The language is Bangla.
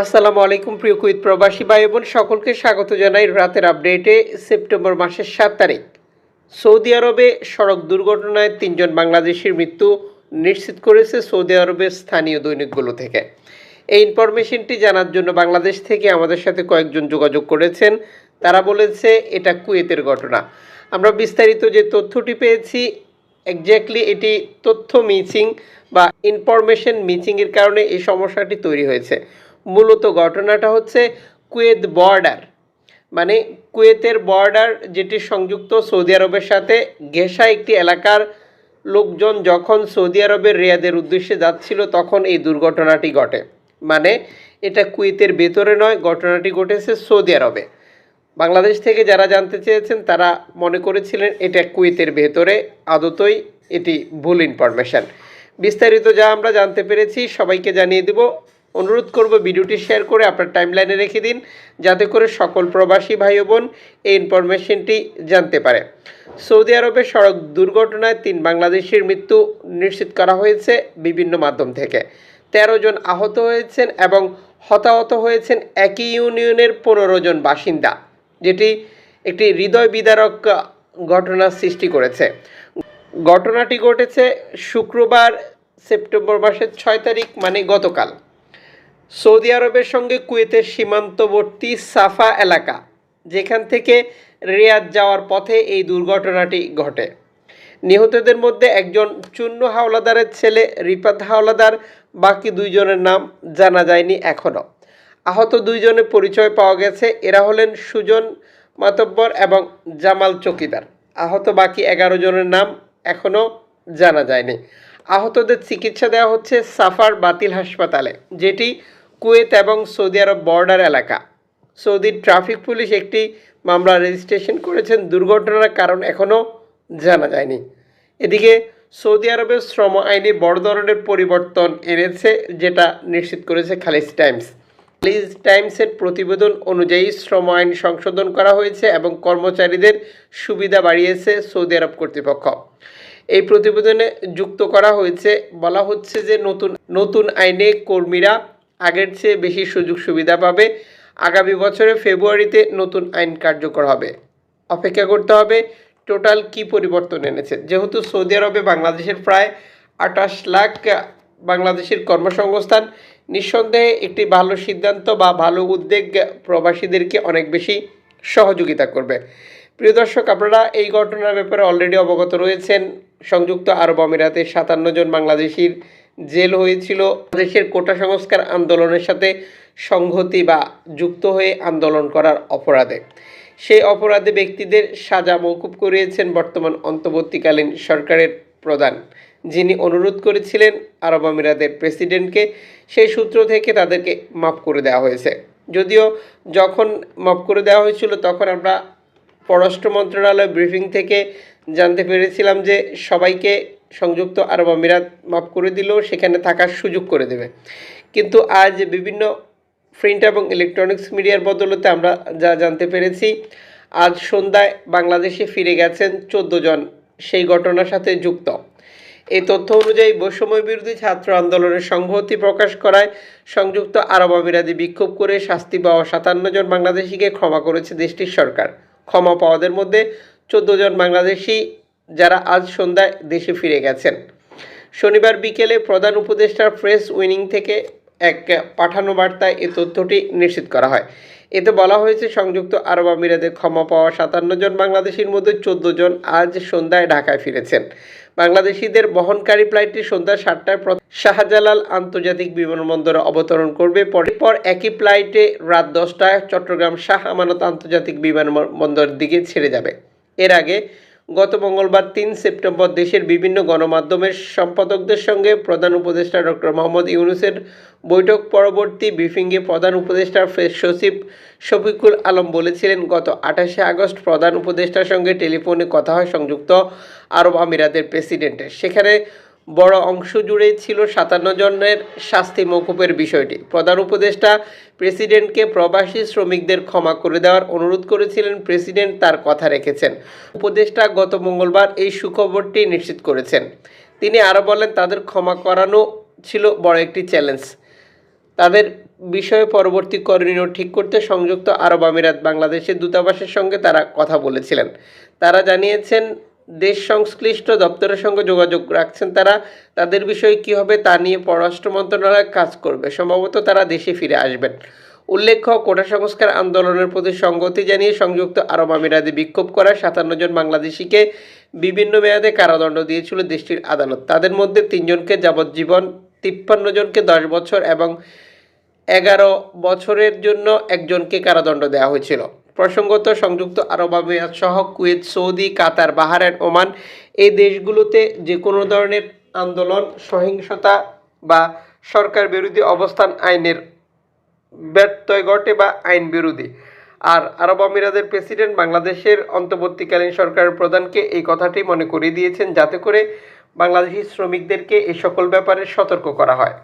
আসসালামু আলাইকুম, প্রিয় কুইত প্রবাসী ভাই বোন সকলকে স্বাগত জানাই রাতের আপডেটে, সেপ্টেম্বর মাসের সাত তারিখ। সৌদি আরবে সড়ক দুর্ঘটনায় তিনজন বাংলাদেশির মৃত্যু নিশ্চিত করেছে সৌদি আরবের স্থানীয় দৈনিকগুলো থেকে। এই ইনফরমেশনটি জানার জন্য বাংলাদেশ থেকে আমাদের সাথে কয়েকজন যোগাযোগ করেছেন। তারা বলেছে, এটা কুয়েতের ঘটনা। আমরা বিস্তারিত যে তথ্যটি পেয়েছি এক্স্যাক্টলি এটি তথ্য মিচিং বা ইনফরমেশন মিচিংয়ের কারণে এই সমস্যাটি তৈরি হয়েছে। মূলত ঘটনাটা হচ্ছে কুয়েত বর্ডার। মানে কুয়েতের বর্ডার যেটি সংযুক্ত সৌদি আরবের সাথে ঘেঁষা একটি এলাকার লোকজন যখন সৌদি আরবের রিয়াদের উদ্দেশ্যে যাচ্ছিল তখন এই দুর্ঘটনাটি ঘটে। মানে এটা কুয়েতের ভেতরে নয়, ঘটনাটি ঘটেছে সৌদি আরবে। বাংলাদেশ থেকে যারা জানতে চেয়েছেন তারা মনে করেছিলেন এটা কুয়েতের ভেতরে, আদতই এটি ভুল ইনফরমেশান বিস্তারিত যা আমরা জানতে পেরেছি সবাইকে জানিয়ে দেব অনুরোধ করব ভিডিওটি শেয়ার করে আপনার টাইমলাইনে রেখে দিন, যাতে করে সকল প্রবাসী ভাই বোন এই ইনফরমেশনটি জানতে পারে। সৌদি আরবের সড়ক দুর্ঘটনায় তিন বাংলাদেশির মৃত্যু নিশ্চিত করা হয়েছে বিভিন্ন মাধ্যম থেকে। তেরো জন আহত হয়েছেন এবং হতাহত হয়েছেন একই ইউনিয়নের পনেরো জন বাসিন্দা, যেটি একটি হৃদয় বিদারক ঘটনার সৃষ্টি করেছে। ঘটনাটি ঘটেছে শুক্রবার, সেপ্টেম্বর মাসের ছয় তারিখ মানে গতকাল। সৌদি আরবের সঙ্গে কুয়েতের সীমান্তবর্তী সাফা এলাকা, যেখান থেকে রিয়াদ যাওয়ার পথে এই দুর্ঘটনাটি ঘটে। নিহতদের মধ্যে একজন চূন্য হাওলাদারের ছেলে, রিপাত হাওলাদার, বাকি দুইজনের নাম জানা যায়নি এখনও আহত দুইজনের পরিচয় পাওয়া গেছে। এরা হলেন সুজন মাতব্বর এবং জামাল চকিদার। আহত বাকি এগারো জনের নাম এখনও জানা যায়নি। আহতদের চিকিৎসা দেওয়া হচ্ছে সাফার বাতিল হাসপাতালে, যেটি কুয়েত এবং সৌদি আরব বর্ডার এলাকা। সৌদির ট্রাফিক পুলিশ একটি মামলা রেজিস্ট্রেশন করেছেন। দুর্ঘটনার কারণ এখনও জানা যায়নি। এদিকে সৌদি আরবের শ্রম আইনে বড় ধরনের পরিবর্তন এনেছে, যেটা নিশ্চিত করেছে খালিজ টাইমস। খালিজ টাইমসের প্রতিবেদন অনুযায়ী শ্রম আইন সংশোধন করা হয়েছে এবং কর্মচারীদের সুবিধা বাড়িয়েছে সৌদি আরব কর্তৃপক্ষ। এই প্রতিবেদনে যুক্ত করা হয়েছে, বলা হচ্ছে যে নতুন নতুন আইনে কর্মীরা আগের চেয়ে বেশি সুযোগ সুবিধা পাবে। আগামী বছরে ফেব্রুয়ারিতে নতুন আইন কার্যকর হবে। অপেক্ষা করতে হবে টোটাল কি পরিবর্তন এনেছে। যেহেতু সৌদি আরবে বাংলাদেশের প্রায় আঠাশ লাখ বাংলাদেশের কর্মসংস্থান, নিঃসন্দেহে একটি ভালো সিদ্ধান্ত বা ভালো উদ্যোগ প্রবাসীদেরকে অনেক বেশি সহযোগিতা করবে। প্রিয় দর্শক, আপনারা এই ঘটনার ব্যাপারে অলরেডি অবগত রয়েছেন। সংযুক্ত আরব আমিরাতে সাতান্ন জন বাংলাদেশির জেল হয়েছিল। দেশের কোটা সংস্কার আন্দোলনের সাথে সংহতি বা যুক্ত হয়ে আন্দোলন করার অপরাধে। সেই অপরাধে ব্যক্তিদের সাজা মৌকুব করিয়েছেন বর্তমান অন্তর্বর্তীকালীন সরকারের প্রধান। যিনি অনুরোধ করেছিলেন আরব আমিরাতের প্রেসিডেন্টকে, সেই সূত্র থেকে তাদেরকে মাফ করে দেওয়া হয়েছে। যদিও যখন মাফ করে দেওয়া হয়েছিল, তখন আমরা পররাষ্ট্র মন্ত্রণালয় ব্রিফিং থেকে জানতে পেরেছিলাম যে সবাইকে সংযুক্ত আরব আমিরাত মাফ করে দিলেও সেখানে থাকার সুযোগ করে দেবে। কিন্তু আজ বিভিন্ন প্রিন্ট এবং ইলেকট্রনিক্স মিডিয়ার বদলতে আমরা যা জানতে পেরেছি, আজ সন্ধ্যায় বাংলাদেশে ফিরে গেছেন চোদ্দ জন। সেই ঘটনার সাথে যুক্ত। এই তথ্য অনুযায়ী বৈষম্য বিরোধী ছাত্র আন্দোলনের সংহতি প্রকাশ করায় সংযুক্ত আরব আমিরাতে বিক্ষোভ করে শাস্তি পাওয়া সাতান্ন জন বাংলাদেশিকে ক্ষমা করেছে দেশটির সরকার। ক্ষমা পাওয়াদের মধ্যে চোদ্দ জন বাংলাদেশি যারা আজ সন্ধ্যায় দেশে ফিরে গেছেন। শনিবার বিকেলে প্রধান উপদেষ্টার প্রেস উইনিং থেকে এক পাঠানো বার্তায় এই তথ্যটি নিশ্চিত করা হয়। এতে বলা হয়েছে, সংযুক্ত আরব আমিরাতে ক্ষমা পাওয়া সাতান্ন জন বাংলাদেশির মধ্যে চোদ্দ জন আজ সন্ধ্যায় ঢাকায় ফিরেছেন। বাংলাদেশিদের বহনকারী ফ্লাইটটি সন্ধ্যা সাতটায় শাহজালাল আন্তর্জাতিক বিমানবন্দরে অবতরণ করবে। পরে পর একই ফ্লাইটে রাত দশটায় চট্টগ্রাম শাহ আমানত আন্তর্জাতিক বিমানবন্দরের দিকে ছেড়ে যাবে। এর আগে গত মঙ্গলবার তিন সেপ্টেম্বর দেশের বিভিন্ন গণমাধ্যমের সম্পাদকদের সঙ্গে প্রধান উপদেষ্টা ডক্টর মোহাম্মদ ইউনুসের বৈঠক পরবর্তী ব্রিফিংয়ে প্রধান উপদেষ্টার প্রেস সচিব শফিকুল আলম বলেছিলেন, গত আঠাশে আগস্ট প্রধান উপদেষ্টার সঙ্গে টেলিফোনে কথা হয় সংযুক্ত আরব আমিরাতের প্রেসিডেন্টের। সেখানে বড় অংশ জুড়ে ছিল সাতান্ন জনের শাস্তি মৌকুফের বিষয়টি। প্রধান উপদেষ্টা প্রেসিডেন্টকে প্রবাসী শ্রমিকদের ক্ষমা করে দেওয়ার অনুরোধ করেছিলেন, প্রেসিডেন্ট তার কথা রেখেছেন। উপদেষ্টা গত মঙ্গলবার এই সুখবরটি নিশ্চিত করেছেন। তিনি আরও বলেন, তাদের ক্ষমা করানো ছিল বড় একটি চ্যালেঞ্জ। তাদের বিষয়ে পরবর্তী করণীয় ঠিক করতে সংযুক্ত আরব আমিরাত বাংলাদেশের দূতাবাসের সঙ্গে তারা কথা বলেছিলেন। তারা জানিয়েছেন দেশ সংশ্লিষ্ট দপ্তরের সঙ্গে যোগাযোগ রাখছেন তারা। তাদের বিষয়ে কী হবে তা নিয়ে পররাষ্ট্র মন্ত্রণালয় কাজ করবে। সম্ভবত তারা দেশে ফিরে আসবেন। উল্লেখ্য, কোটা সংস্কার আন্দোলনের প্রতি সংগতি জানিয়ে সংযুক্ত আরব আমিরাতে বিক্ষোভ করা সাতান্ন জন বাংলাদেশিকে বিভিন্ন মেয়াদে কারাদণ্ড দিয়েছিল দেশটির আদালত। তাদের মধ্যে তিনজনকে যাবজ্জীবন, তিপ্পান্ন জনকে দশ বছর এবং এগারো বছরের জন্য একজনকে কারাদণ্ড দেওয়া হয়েছিল। প্রসঙ্গত সংযুক্ত আরব আমিরাত সহ Kuwait, Saudi, Qatar, Bahrain, Oman এই দেশগুলোতে যে কোনো ধরনের আন্দোলন, সহিংসতা বা সরকার বিরোধী অবস্থান আইনের ব্যত্যয় ঘটে বা আইন বিরোধী। আর আরব আমিরাতের প্রেসিডেন্ট বাংলাদেশের অন্তর্বর্তীকালীন সরকারের প্রধানকে এই কথাটি মনে করিয়ে দিয়েছেন যাতে করে বাংলাদেশি শ্রমিকদেরকে এই সকল ব্যাপারে সতর্ক করা হয়।